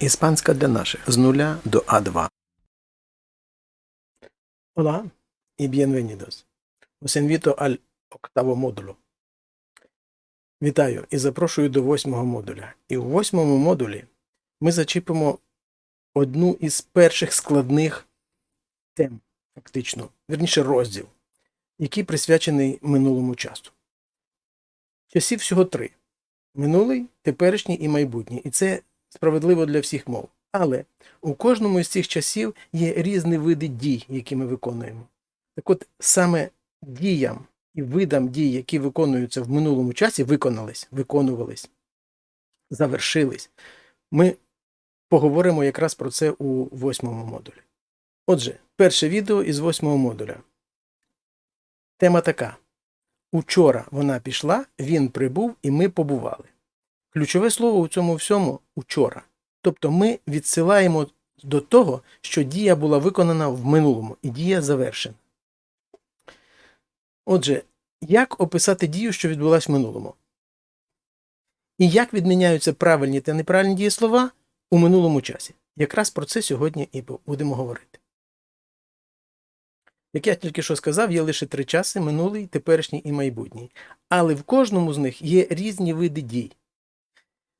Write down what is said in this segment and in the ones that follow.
Іспанська для наших з нуля до А2. Hola y bienvenidos. Os invito al octavo módulo. Вітаю і запрошую до восьмого модуля. І у восьмому модулі ми зачіпимо одну із перших складних тем, фактично, вірніше розділ, який присвячений минулому часу. Часів всього три: минулий, теперішній і майбутній. І це справедливо для всіх мов. Але у кожному із цих часів є різні види дій, які ми виконуємо. Так от саме діям і видам дій, які виконуються в минулому часі, виконались, виконувались, завершились. Ми поговоримо якраз про це у восьмому модулі. Отже, перше відео із восьмого модуля. Тема така: Учора вона пішла, він прибув, і ми побували. Ключове слово у цьому всьому учора. Тобто ми відсилаємо до того, що дія була виконана в минулому, і дія завершена. Отже, як описати дію, що відбулася в минулому? І як відміняються правильні та неправильні дієслова у минулому часі? Якраз про це сьогодні і будемо говорити. Як я тільки що сказав, є лише три часи минулий, теперішній і майбутній. Але в кожному з них є різні види дій.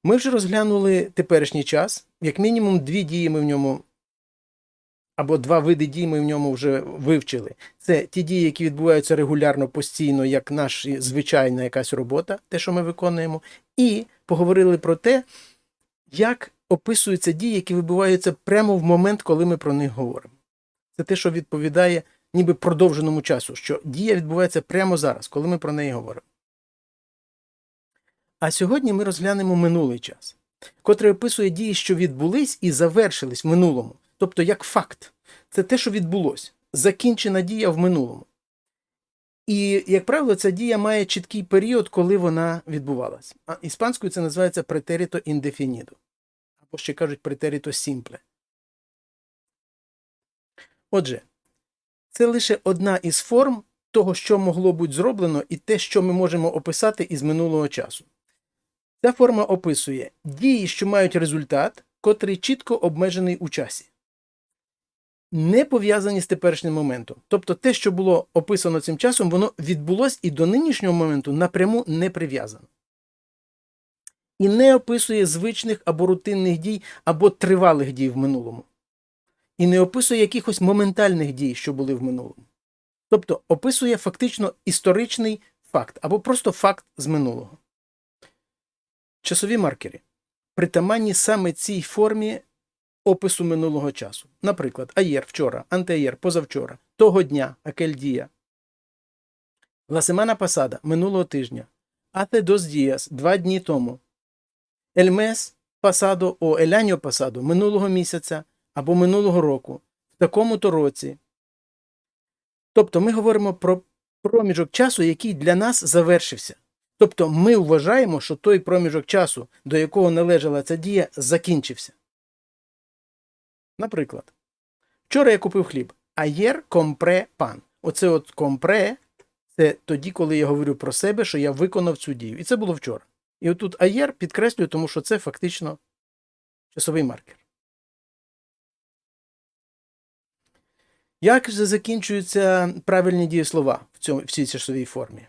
Ми вже розглянули теперішній час, як мінімум дві дії ми в ньому, або два види дій ми в ньому вже вивчили. Це ті дії, які відбуваються регулярно, постійно, як наша звичайна якась робота, те, що ми виконуємо, і поговорили про те, як описуються дії, які відбуваються прямо в момент, коли ми про них говоримо. Це те, що відповідає ніби продовженому часу, що дія відбувається прямо зараз, коли ми про неї говоримо. А сьогодні ми розглянемо минулий час, котрий описує дії, що відбулись і завершились в минулому. Тобто, як факт, це те, що відбулось, закінчена дія в минулому. І, як правило, ця дія має чіткий період, коли вона відбувалась. А іспанською це називається претеріто індефінідо. Або ще кажуть претеріто сімпле. Отже, це лише одна із форм того, що могло бути зроблено, і те, що ми можемо описати із минулого часу. Ця форма описує дії, що мають результат, котрий чітко обмежений у часі, не пов'язані з теперішнім моментом. Тобто те, що було описано цим часом, воно відбулось і до нинішнього моменту напряму не прив'язано. І не описує звичних або рутинних дій, або тривалих дій в минулому. І не описує якихось моментальних дій, що були в минулому. Тобто описує фактично історичний факт або просто факт з минулого. Часові маркери притаманні саме цій формі опису минулого часу. Наприклад, аєр вчора, антиаєр позавчора, того дня, акельдія. Semana pasada минулого тижня. Dos días, два дні тому. Mes pasado о año pasado минулого місяця або минулого року, в такому-то році. Тобто ми говоримо про проміжок часу, який для нас завершився. Тобто ми вважаємо, що той проміжок часу, до якого належала ця дія, закінчився. Наприклад, вчора я купив хліб, аєр компре пан. Оце от компре це тоді, коли я говорю про себе, що я виконав цю дію. І це було вчора. І отут аєр підкреслюю, тому що це фактично часовий маркер. Як закінчуються правильні дієслова в цій часовій формі?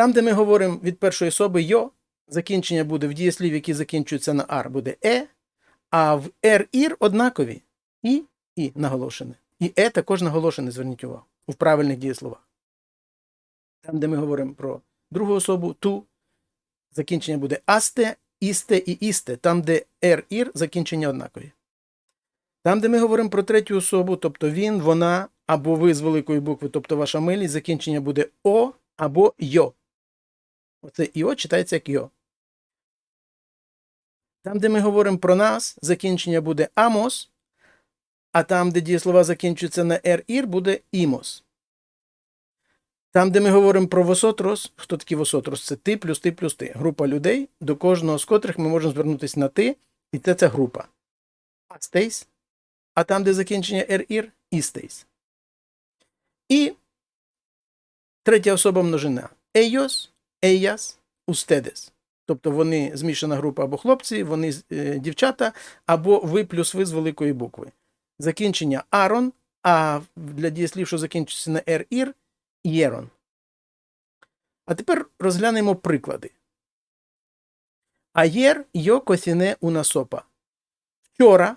Там, де ми говоримо від першої особи йо, закінчення буде в дієслів, які закінчуються на ар, буде е, а в ер ір однакові і і наголошене. І е також наголошене, зверніть увагу, в правильних дієсловах. Там, де ми говоримо про другу особу, ту, закінчення буде асте, істе і істе, там, де ер ір, закінчення однакові. Там, де ми говоримо про третю особу, тобто він, вона або ви з великої букви, тобто ваша милість, закінчення буде о або йо. Оце іо читається як йо. Там, де ми говоримо про нас, закінчення буде амос, а там, де дієслова закінчуються на ер ір, буде імос. Там, де ми говоримо про восотрос, хто такий восотрос? Це ти плюс ти плюс ти. Група людей, до кожного з котрих ми можемо звернутися на ти, і це ця група. Астейс. А там, де закінчення ер ір, істейс. І третя особа множина. Ейос ellas, ustedes. Тобто вони змішана група або хлопці, вони е, дівчата, або ви плюс ви з великої букви. Закінчення арон, а для дієслів, що закінчується на ер ір, єрон. А тепер розглянемо приклади. Аєр йо косіне уна сопа. Вчора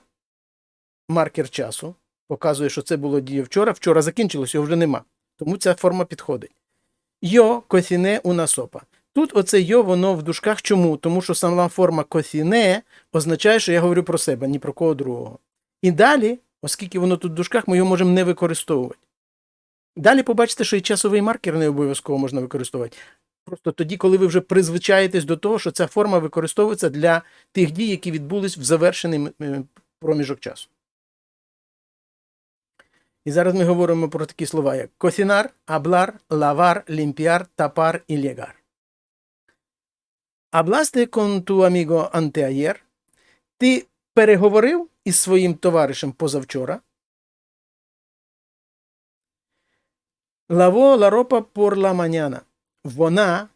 маркер часу показує, що це було діє вчора. Вчора закінчилось, його вже нема. Тому ця форма підходить. Йо косіне уна сопа. Тут оце йо, воно в дужках. Чому? Тому що сама форма косіне означає, що я говорю про себе, ні про кого другого. І далі, оскільки воно тут в дужках, ми його можемо не використовувати. Далі побачите, що і часовий маркер не обов'язково можна використовувати. Просто тоді, коли ви вже призвичаєтесь до того, що ця форма використовується для тих дій, які відбулись в завершений проміжок часу. І зараз ми говоримо про такі слова, як косінар, аблар, лавар, лімпіар, тапар і лєгар. Абласте con tu amigo? Ти переговорив із своїм товаришем позавчора? Лаво ropa por la mañana. Вона,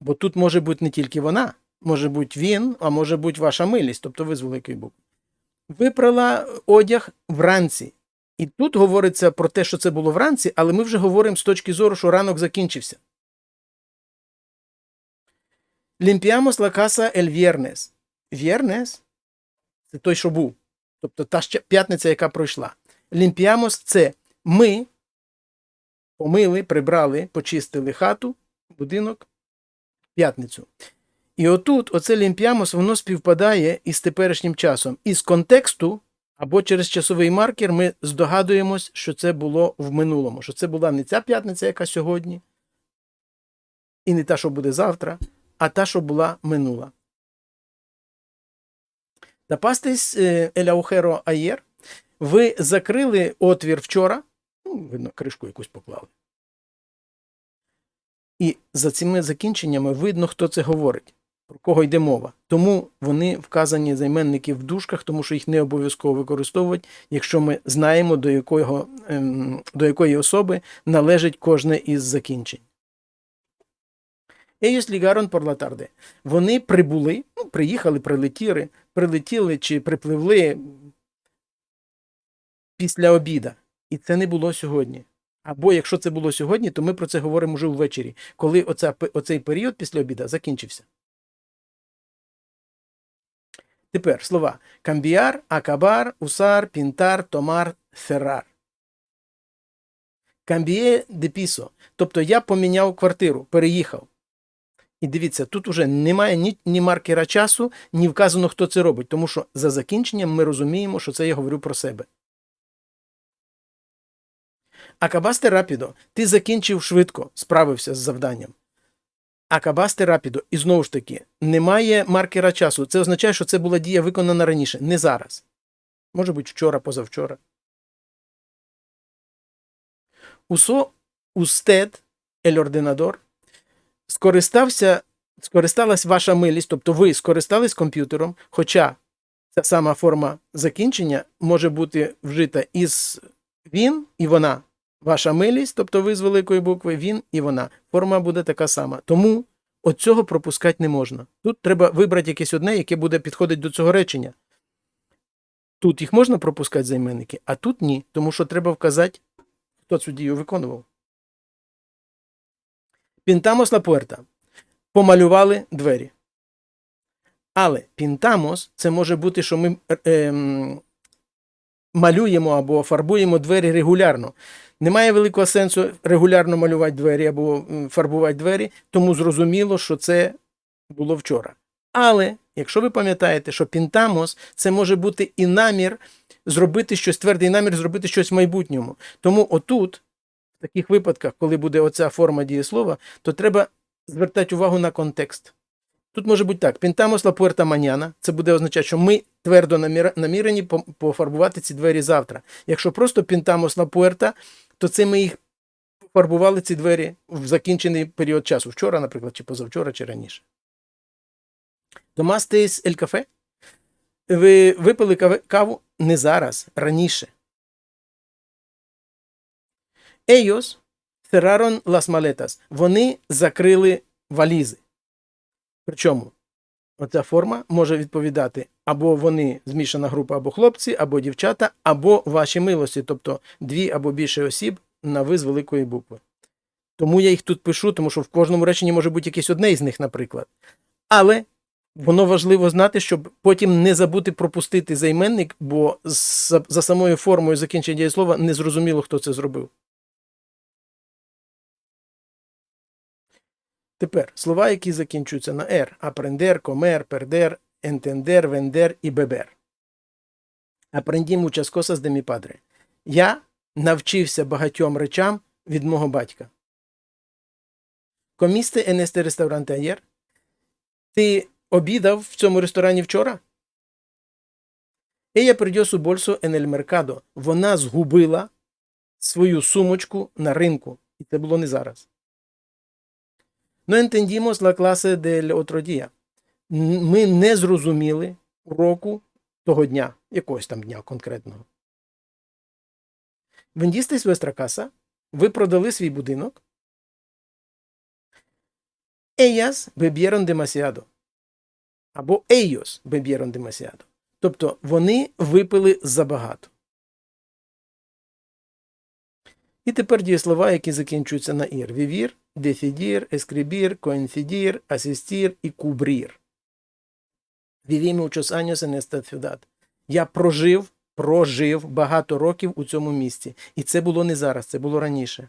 бо тут може бути не тільки вона, може бути він, а може бути ваша милість, тобто ви з великої букви. Випрала одяг вранці. І тут говориться про те, що це було вранці, але ми вже говоримо з точки зору, що ранок закінчився. Limpiamos la casa el viernes. Viernes – це той, що був. Тобто та п'ятниця, яка пройшла. Limpiamos – це ми помили, прибрали, почистили хату, будинок, п'ятницю. І отут, оце лімпіамос, воно співпадає із теперішнім часом. Із контексту або через часовий маркер ми здогадуємось, що це було в минулому, що це була не ця п'ятниця, яка сьогодні, і не та, що буде завтра, а та, що була минула. Тапастись еляухеро аєр. Ви закрили отвір вчора, ну, видно, кришку якусь поклали. І за цими закінченнями видно, хто це говорить, про кого йде мова. Тому вони вказані займенники в дужках, тому що їх не обов'язково використовувати, якщо ми знаємо, до, якого, ем, до якої особи належить кожне із закінчень. Por la tarde. Вони прибули, ну, приїхали, прилетіли, прилетіли чи припливли після обіда. І це не було сьогодні. Або якщо це було сьогодні, то ми про це говоримо вже ввечері, коли оця, оцей період після обіда закінчився. Тепер слова камбіар, акабар, усар, пінтар, томар, феррар. Камбіє де пісо. Тобто я поміняв квартиру, переїхав. І дивіться, тут уже немає ні, ні маркера часу, ні вказано, хто це робить, тому що за закінченням ми розуміємо, що це я говорю про себе. Акабасте рапідо, ти закінчив швидко, справився з завданням. Акабасте рапідо, і знову ж таки, немає маркера часу. Це означає, що це була дія виконана раніше, не зараз. Може бути вчора, позавчора. Усо устед ель ординадор скористався, скористалась ваша милість, тобто ви скористались комп'ютером, хоча ця сама форма закінчення може бути вжита із він і вона. Ваша милість, тобто ви з великої букви, він і вона. Форма буде така сама. Тому от цього пропускати не можна. Тут треба вибрати якесь одне, яке буде підходити до цього речення. Тут їх можна пропускати займенники, а тут ні, тому що треба вказати, хто цю дію виконував. Пінтамос ла пуерта. Помалювали двері. Але пінтамос це може бути, що ми е, малюємо або фарбуємо двері регулярно. Немає великого сенсу регулярно малювати двері або фарбувати двері, тому зрозуміло, що це було вчора. Але якщо ви пам'ятаєте, що пінтамос це може бути і намір зробити щось, твердий намір зробити щось в майбутньому. Тому отут, в таких випадках, коли буде оця форма дієслова, то треба звертати увагу на контекст. Тут може бути так: пінтамос ла пуерта маняна. Це буде означати, що ми твердо намірені пофарбувати ці двері завтра. Якщо просто пінтамос ла пуерта, то це ми їх фарбували ці двері в закінчений період часу. Вчора, наприклад, чи позавчора, чи раніше. Томастис ель кафе. Ви випили каву не зараз, раніше. Ellos cerraron las maletas. Вони закрили валізи. Причому Оця форма може відповідати або вони змішана група, або хлопці, або дівчата, або ваші милості, тобто дві або більше осіб на ви з великої букви. Тому я їх тут пишу, тому що в кожному реченні може бути якесь одне із них, наприклад. Але воно важливо знати, щоб потім не забути пропустити займенник, бо за, самою формою закінчення дієслова не зрозуміло, хто це зробив. Тепер слова, які закінчуються на «ер» – апрендер, комер, пердер, ентендер, вендер і бебер. Апренді muchas cosas de mi. Я навчився багатьом речам від мого батька. En este restaurante ayer? Ти обідав в цьому ресторані вчора? Ella perdió su bolso en el. Вона згубила свою сумочку на ринку. І це було не зараз. No entendimos la clase del otro día. Ми не зрозуміли уроку того дня, якогось там дня конкретного. Vendisteis vuestra casa? Ви продали свій будинок? Ellas bebieron demasiado. Або ellos bebieron demasiado. Тобто вони випили забагато. І тепер дієслова, які закінчуються на ір. Вівір, дефідір, ескрибір, коінфідір, асістір і кубрір. Viví muchos años en esta ciudad. Я прожив, прожив багато років у цьому місті. І це було не зараз, це було раніше.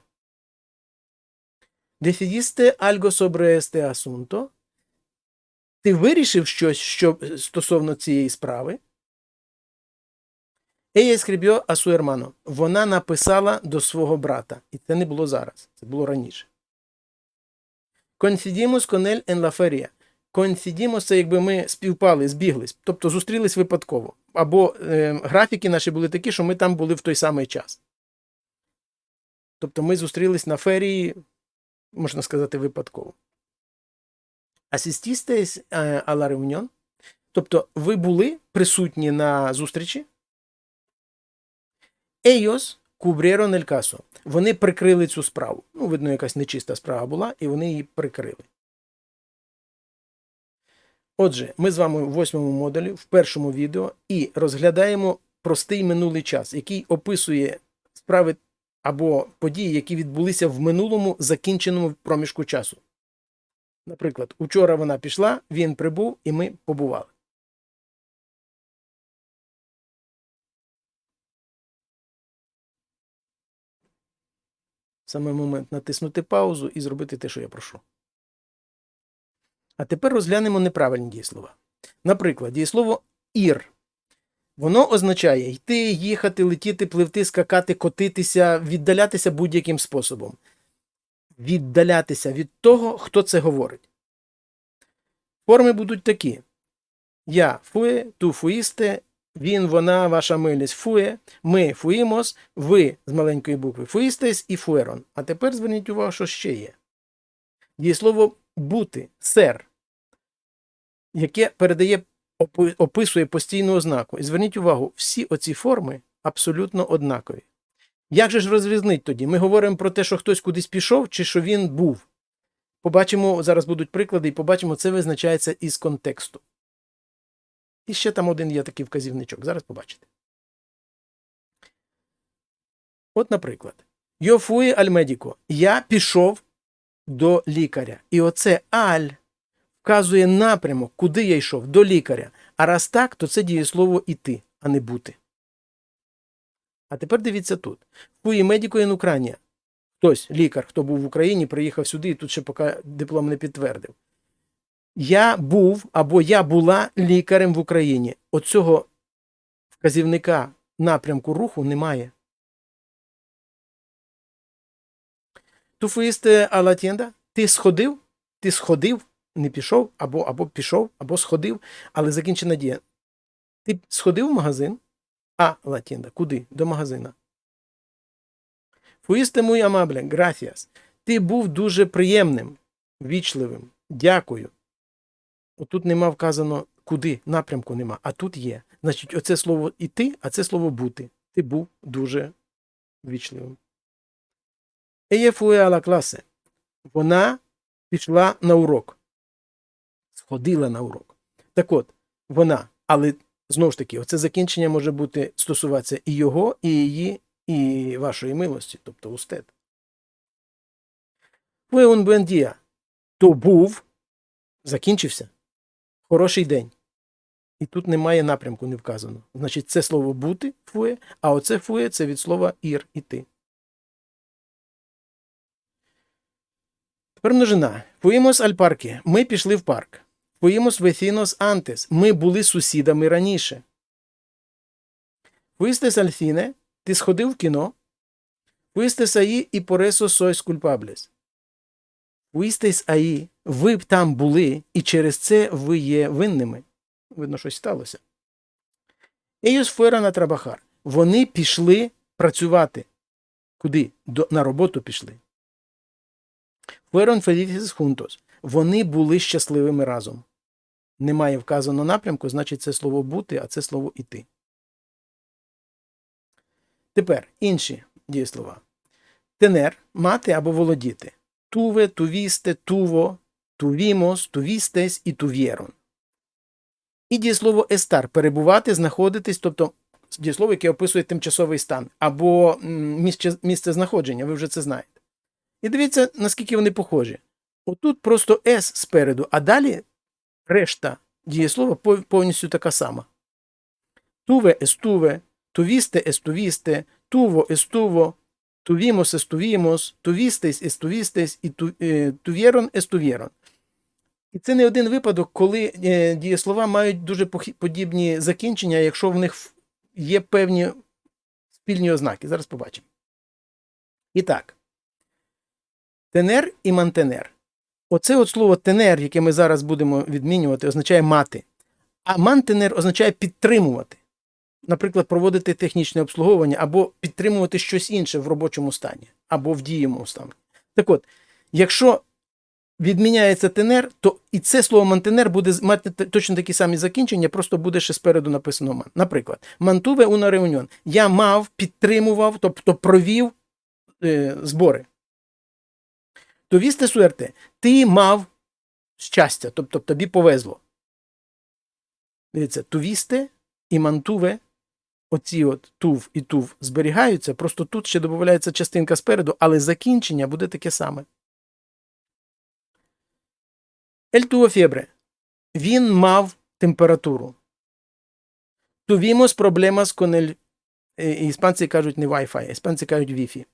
Decidiste algo sobre este asunto? Ти вирішив щось що, стосовно цієї справи? Ella escribió a su hermano. Вона написала до свого брата. І це не було зараз, це було раніше. Coincidimos con él en la feria. Coincidimos – це якби ми співпали, збіглись, тобто зустрілись випадково. Або е, графіки наші були такі, що ми там були в той самий час. Тобто ми зустрілись на ферії, можна сказати, випадково. Асистістесь а la reunión? Тобто ви були присутні на зустрічі? Ellos cubrieron el caso. Вони прикрили цю справу. Ну, видно, якась нечиста справа була, і вони її прикрили. Отже, ми з вами в восьмому модулі, в першому відео, і розглядаємо простий минулий час, який описує справи або події, які відбулися в минулому закінченому проміжку часу. Наприклад, учора вона пішла, він прибув, і ми побували. Саме момент натиснути паузу і зробити те, що я прошу. А тепер розглянемо неправильні дієслова. Наприклад, дієслово ір. Воно означає йти, їхати, летіти, пливти, скакати, котитися, віддалятися будь-яким способом. Віддалятися від того, хто це говорить. Форми будуть такі: Я фує, ту фуїсте, він, вона, ваша милість фує, ми фуїмос, ви з маленької букви фуїстесь і фуерон. А тепер зверніть увагу, що ще є. Дієслово бути, сер, яке передає, описує постійну ознаку. І зверніть увагу, всі оці форми абсолютно однакові. Як же ж розрізнить тоді? Ми говоримо про те, що хтось кудись пішов, чи що він був. Побачимо, зараз будуть приклади, і побачимо, це визначається із контексту. І ще там один є такий вказівничок. Зараз побачите. От, наприклад, al médico. Я пішов до лікаря. І оце аль вказує напрямок, куди я йшов, до лікаря. А раз так, то це дієслово іти, а не бути. А тепер дивіться тут. Médico en Ucrania. Хтось, лікар, хто був в Україні, приїхав сюди і тут ще поки диплом не підтвердив. Я був або я була лікарем в Україні. Оцього вказівника напрямку руху немає. Ту fuiste a? Ти сходив? Ти сходив, не пішов, або, або пішов, або сходив, але закінчена дія. Ти сходив в магазин? А, tienda. Куди? До магазина. Fuiste muy amable. Gracias. Ти був дуже приємним, вічливим. Дякую. Отут нема вказано куди, напрямку нема, а тут є. Значить, оце слово іти, а це слово бути. Ти був дуже вічливим. Fue a. Вона пішла на урок. Сходила на урок. Так от, вона, але знову ж таки, оце закінчення може бути стосуватися і його, і її, і вашої милості, тобто устед. Buen día. То був, закінчився. Хороший день. І тут немає напрямку, не вказано. Значить, це слово бути фує, а оце фує це від слова ір іти. Тепер множина. Fuimos аль парки. Ми пішли в парк. Fuimos vecinos antes. Ми були сусідами раніше. Al cine. Ти сходив в кіно. Fuistes ahí y por eso sois Fuistes ahí. Ви б там були, і через це ви є винними. Видно, щось сталося. Fueron a trabajar. Вони пішли працювати. Куди? До, на роботу пішли. Fueron felices juntos. Вони були щасливими разом. Немає вказано напрямку, значить це слово бути, а це слово іти. Тепер інші дієслова. Тенер мати або володіти. Туве, тувісте, туво, тувімос, тувістесь і тув'єрон. І дієслово естар перебувати, знаходитись, тобто дієслово, яке описує тимчасовий стан, або місце, місце знаходження, ви вже це знаєте. І дивіться, наскільки вони похожі. Отут просто С спереду, а далі решта дієслова повністю така сама. Туве естуве, тувісте естувісте, туво естуво, тувімос естувімос, тувістесь естувістесь і ту- е, тувєрон естувєрон. І це не один випадок, коли е, дієслова мають дуже подібні закінчення, якщо в них є певні спільні ознаки. Зараз побачимо. І так. Тенер і мантенер. Оце от слово тенер, яке ми зараз будемо відмінювати, означає мати. А мантенер означає підтримувати. Наприклад, проводити технічне обслуговування або підтримувати щось інше в робочому стані, або в дієму стані. Так от, якщо відміняється тенер, то і це слово мантенер буде мати точно такі самі закінчення, просто буде ще спереду написано ман. Наприклад, мантуве уна реуніон. Я мав, підтримував, тобто провів е, збори. То вісте суерте, ти мав щастя, тобто тобі повезло. Дивіться, тувісте і мантуве, оці от тув і тув зберігаються, просто тут ще додається частинка спереду, але закінчення буде таке саме. Ель туво фєбре. Він мав температуру. Problemas con el... е, Іспанці кажуть не Wi-Fi, іспанці кажуть Wi-Fi.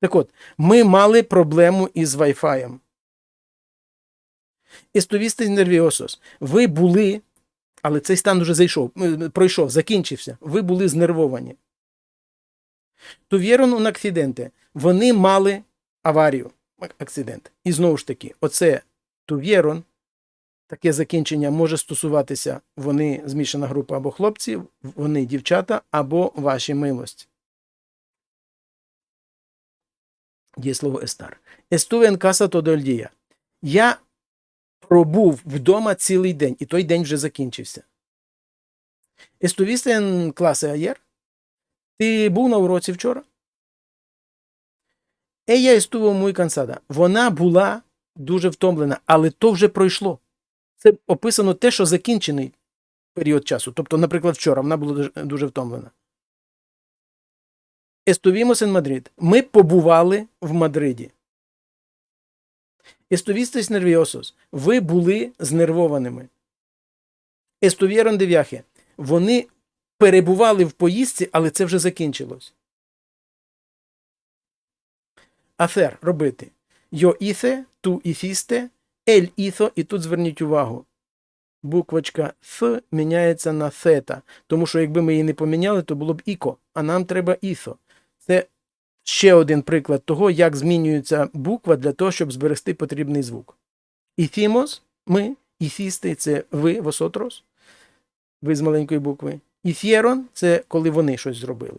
Так от, ми мали проблему із Wi-Fi. Estuviste nerviosos. Ви були, але цей стан вже зайшов, е, пройшов, закінчився. Ви були знервовані. Tuvieron un accidente. Вони мали аварію, акцидент. І знову ж таки, оце tuvieron, таке закінчення може стосуватися вони змішана група або хлопці, вони дівчата, або ваші милості. Дієслово естар. En casa todo. Я пробув вдома цілий день, і той день вже закінчився. Estuviste en clase ayer? Ти був на уроці вчора? Ella estuvo muy cansada. Вона була дуже втомлена, але то вже пройшло. Це описано те, що закінчений період часу. Тобто, наприклад, вчора вона була дуже, втомлена. Estuvimos en Madrid. Ми побували в Мадриді. Estuvisteis nerviosos. Ви були знервованими. Estuvieron de viaje. Вони перебували в поїздці, але це вже закінчилось. Афер робити. Yo hice, tú hiciste, él hizo, і тут зверніть увагу. Буквочка Ф міняється на фета, тому що якби ми її не поміняли, то було б іко, а нам треба іфо. Це ще один приклад того, як змінюється буква для того, щоб зберегти потрібний звук. Іфімос ми, іфісти це ви, восотрос, ви з маленької букви. Іфєрон це коли вони щось зробили.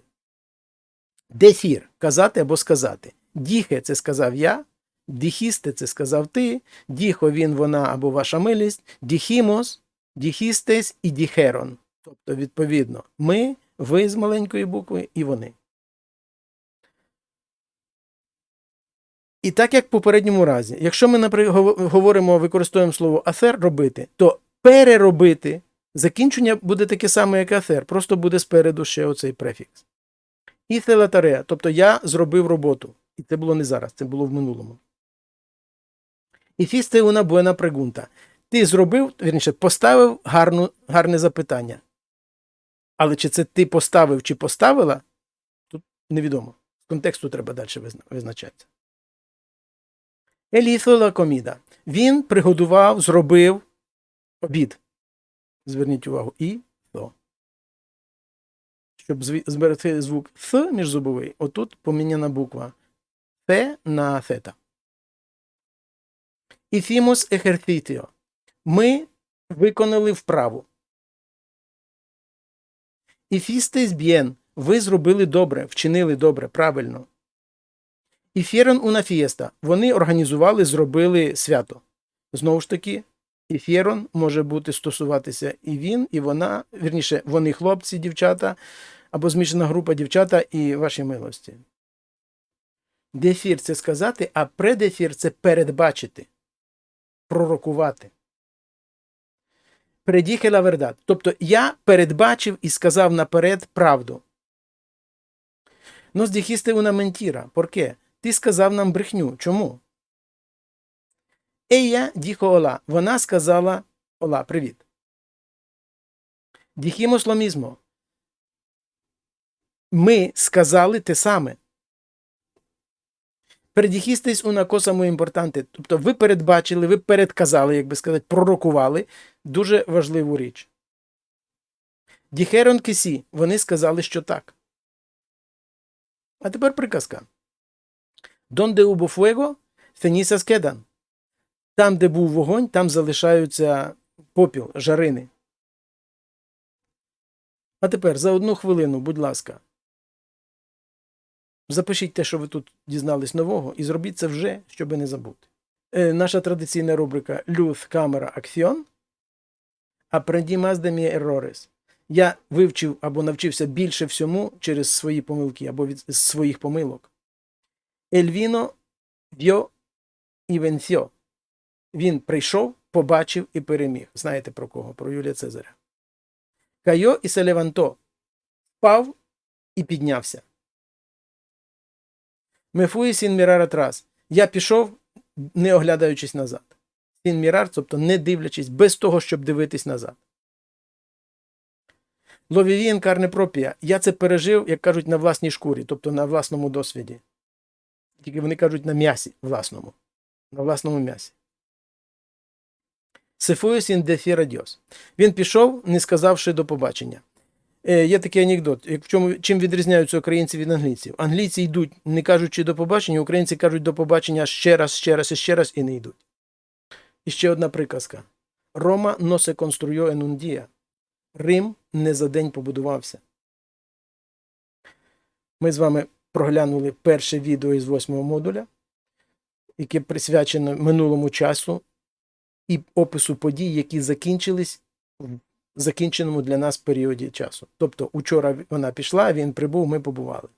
Дефір казати або сказати. Діхе це сказав я, діхісте це сказав ти, діхо він, вона або ваша милість, діхімос, діхістес і діхерон. Тобто, відповідно, ми, ви з маленької букви і вони. І так як в попередньому разі, якщо ми говоримо, використовуємо слово афер робити, то переробити. Закінчення буде таке саме, як афер, просто буде спереду ще оцей префікс. Іθε ла тобто я зробив роботу. І це було не зараз, це було в минулому. І фісте una buena pregunta. Ти зробив, вірніше, поставив гарну, гарне запитання. Але чи це ти поставив чи поставила, тут невідомо. З контексту треба далі визначатися. Еліфо коміда. Він приготував, зробив обід. Зверніть увагу, і то. Щоб зберегти звук Th міжзубовий, отут поміняна буква Т на θ. Hicimos ejercicio. Ми виконали вправу. Hicisteis bien. Ви зробили добре, вчинили добре, правильно. Hicieron una fiesta. Вони організували, зробили свято. Знову ж таки, Hicieron може бути стосуватися і він, і вона, вірніше, вони хлопці, дівчата, або змішана група дівчата і ваші милості. Дефір це сказати, а предефір це передбачити, пророкувати. Предіхе ла вердат. Тобто я передбачив і сказав наперед правду. Нос діхісте una mentira. Порке? Ти сказав нам брехню. Чому? Ella dijo ола. Вона сказала ола, привіт. Dijimos lo. Ми сказали те саме. Передіхістись cosa muy importante. Тобто ви передбачили, ви передказали, як би сказати, пророкували дуже важливу річ. Діхерон кисі. Вони сказали, що так. А тепер приказка. Donde hubo fuego, cenizas quedan. Там, де був вогонь, там залишаються попіл, жарини. А тепер за одну хвилину, будь ласка. Запишіть те, що ви тут дізнались нового, і зробіть це вже, щоб не забути. Е, наша традиційна рубрика Люth Камера Акціон. Apprendi más de errores. Я вивчив або навчився більше всьому через свої помилки або від своїх помилок. El vino vio y venció. Він прийшов, побачив і переміг. Знаєте про кого? Про Юлія Цезаря. Кайо і се леванто. Впав і піднявся. Мефуї сін мірар атрас. Я пішов, не оглядаючись назад. Сін мірар, тобто не дивлячись, без того, щоб дивитись назад. Ловівієн карне пропія. Я це пережив, як кажуть, на власній шкурі, тобто на власному досвіді. Тільки вони кажуть на м'ясі власному. На власному м'ясі. Сефуюс ін. Він пішов, не сказавши до побачення. Е, є такий анекдот. В чому, чим відрізняються українці від англійців? Англійці йдуть, не кажучи до побачення, українці кажуть до побачення ще раз, ще раз і ще раз і не йдуть. І ще одна приказка. Рома но се конструйо día. Рим не за день побудувався. Ми з вами проглянули перше відео із восьмого модуля, яке присвячено минулому часу і опису подій, які закінчились в закінченому для нас періоді часу. Тобто, учора вона пішла, він прибув, ми побували.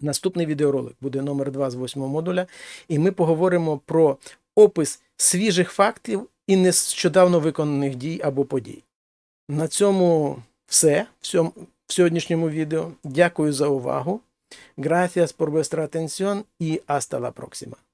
Наступний відеоролик буде номер 2 з восьмого модуля, і ми поговоримо про опис свіжих фактів і нещодавно виконаних дій або подій. На цьому все в сьогоднішньому відео. Дякую за увагу. Gracias por vuestra atención y hasta la próxima.